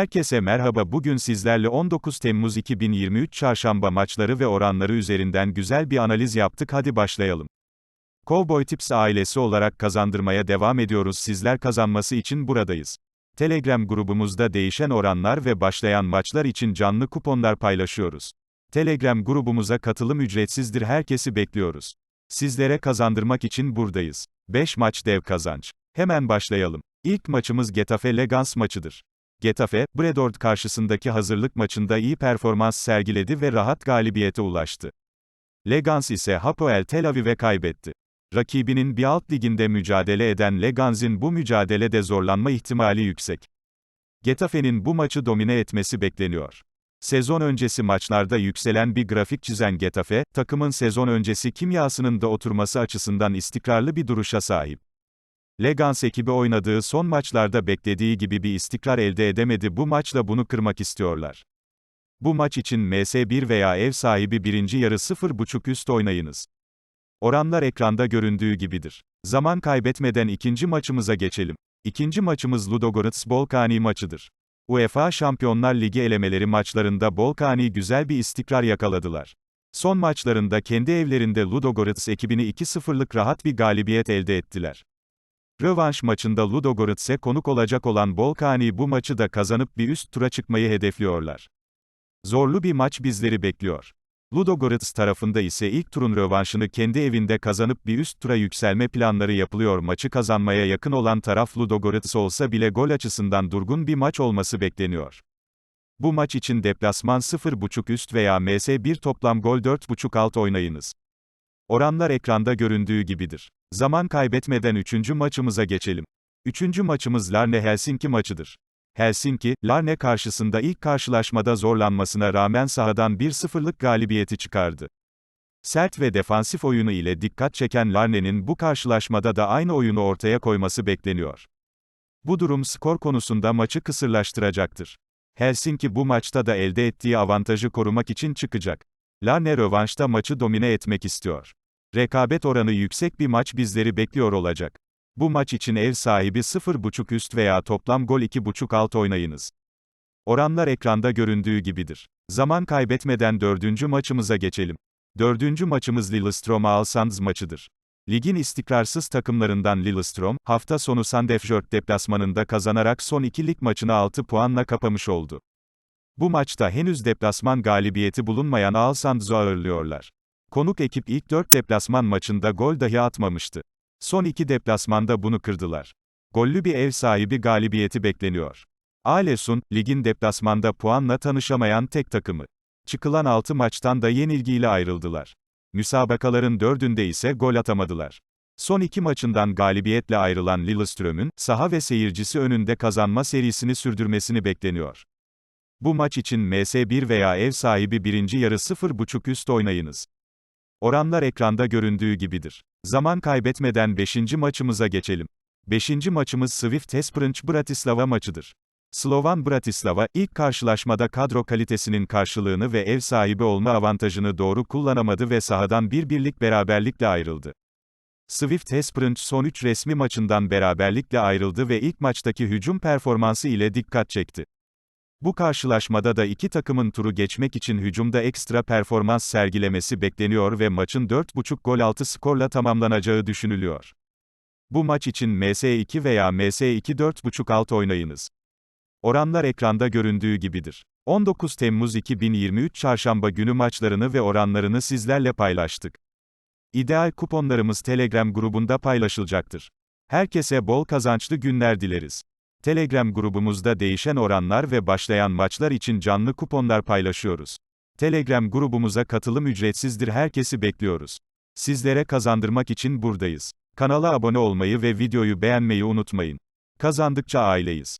Herkese merhaba bugün sizlerle 19 Temmuz 2023 çarşamba maçları ve oranları üzerinden güzel bir analiz yaptık hadi başlayalım. Cowboy Tips ailesi olarak kazandırmaya devam ediyoruz sizler kazanması için buradayız. Telegram grubumuzda değişen oranlar ve başlayan maçlar için canlı kuponlar paylaşıyoruz. Telegram grubumuza katılım ücretsizdir herkesi bekliyoruz. Sizlere kazandırmak için buradayız. 5 maç dev kazanç. Hemen başlayalım. İlk maçımız Getafe Legans maçıdır. Getafe, Bredord karşısındaki hazırlık maçında iyi performans sergiledi ve rahat galibiyete ulaştı. Legans ise Hapoel Tel Aviv'e kaybetti. Rakibinin bir alt liginde mücadele eden Legans'in bu mücadelede zorlanma ihtimali yüksek. Getafe'nin bu maçı domine etmesi bekleniyor. Sezon öncesi maçlarda yükselen bir grafik çizen Getafe, takımın sezon öncesi kimyasının da oturması açısından istikrarlı bir duruşa sahip. Legans ekibi oynadığı son maçlarda beklediği gibi bir istikrar elde edemedi bu maçla bunu kırmak istiyorlar. Bu maç için MS1 veya ev sahibi birinci yarı 0.5 üst oynayınız. Oranlar ekranda göründüğü gibidir. Zaman kaybetmeden ikinci maçımıza geçelim. İkinci maçımız Ludogorets Bolkani maçıdır. UEFA Şampiyonlar Ligi elemeleri maçlarında Bolkani güzel bir istikrar yakaladılar. Son maçlarında kendi evlerinde Ludogorets ekibini 2-0'lık rahat bir galibiyet elde ettiler. Rövanş maçında Ludogorets'e konuk olacak olan Bolkani bu maçı da kazanıp bir üst tura çıkmayı hedefliyorlar. Zorlu bir maç bizleri bekliyor. Ludogorets tarafında ise ilk turun rövanşını kendi evinde kazanıp bir üst tura yükselme planları yapılıyor. Maçı kazanmaya yakın olan taraf Ludogorets olsa bile gol açısından durgun bir maç olması bekleniyor. Bu maç için deplasman 0.5 üst veya MS1 toplam gol 4.5 alt oynayınız. Oranlar ekranda göründüğü gibidir. Zaman kaybetmeden üçüncü maçımıza geçelim. Üçüncü maçımız Larne Helsinki maçıdır. Helsinki, Larne karşısında ilk karşılaşmada zorlanmasına rağmen sahadan 1-0'lık galibiyeti çıkardı. Sert ve defansif oyunu ile dikkat çeken Larne'nin bu karşılaşmada da aynı oyunu ortaya koyması bekleniyor. Bu durum skor konusunda maçı kısırlaştıracaktır. Helsinki bu maçta da elde ettiği avantajı korumak için çıkacak. Larne rövanşta maçı domine etmek istiyor. Rekabet oranı yüksek bir maç bizleri bekliyor olacak. Bu maç için ev sahibi 0.5 üst veya toplam gol 2.5 alt oynayınız. Oranlar ekranda göründüğü gibidir. Zaman kaybetmeden dördüncü maçımıza geçelim. Dördüncü maçımız Lillestrøm Alsands maçıdır. Ligin istikrarsız takımlarından Lillestrøm, hafta sonu Sandefjord deplasmanında kazanarak son iki lig maçını 6 puanla kapamış oldu. Bu maçta henüz deplasman galibiyeti bulunmayan Alsands'ı ağırlıyorlar. Konuk ekip ilk 4 deplasman maçında gol dahi atmamıştı. Son iki deplasmanda bunu kırdılar. Gollü bir ev sahibi galibiyeti bekleniyor. Alesun, ligin deplasmanda puanla tanışamayan tek takımı. Çıkılan 6 maçtan da yenilgiyle ayrıldılar. Müsabakaların dördünde ise gol atamadılar. Son iki maçından galibiyetle ayrılan Lillestrøm'ün, saha ve seyircisi önünde kazanma serisini sürdürmesini bekleniyor. Bu maç için MS1 veya ev sahibi birinci yarı 0.5 üst oynayınız. Oranlar ekranda göründüğü gibidir. Zaman kaybetmeden 5. maçımıza geçelim. 5. maçımız Swift Esperance Bratislava maçıdır. Slovan Bratislava, ilk karşılaşmada kadro kalitesinin karşılığını ve ev sahibi olma avantajını doğru kullanamadı ve sahadan bir birlik beraberlikle ayrıldı. Swift Esperance son 3 resmi maçından beraberlikle ayrıldı ve ilk maçtaki hücum performansı ile dikkat çekti. Bu karşılaşmada da iki takımın turu geçmek için hücumda ekstra performans sergilemesi bekleniyor ve maçın 4.5 gol altı skorla tamamlanacağı düşünülüyor. Bu maç için MS2 veya MS2 4.5 alt oynayınız. Oranlar ekranda göründüğü gibidir. 19 Temmuz 2023 Çarşamba günü maçlarını ve oranlarını sizlerle paylaştık. İdeal kuponlarımız Telegram grubunda paylaşılacaktır. Herkese bol kazançlı günler dileriz. Telegram grubumuzda değişen oranlar ve başlayan maçlar için canlı kuponlar paylaşıyoruz. Telegram grubumuza katılım ücretsizdir herkesi bekliyoruz. Sizlere kazandırmak için buradayız. Kanala abone olmayı ve videoyu beğenmeyi unutmayın. Kazandıkça aileyiz.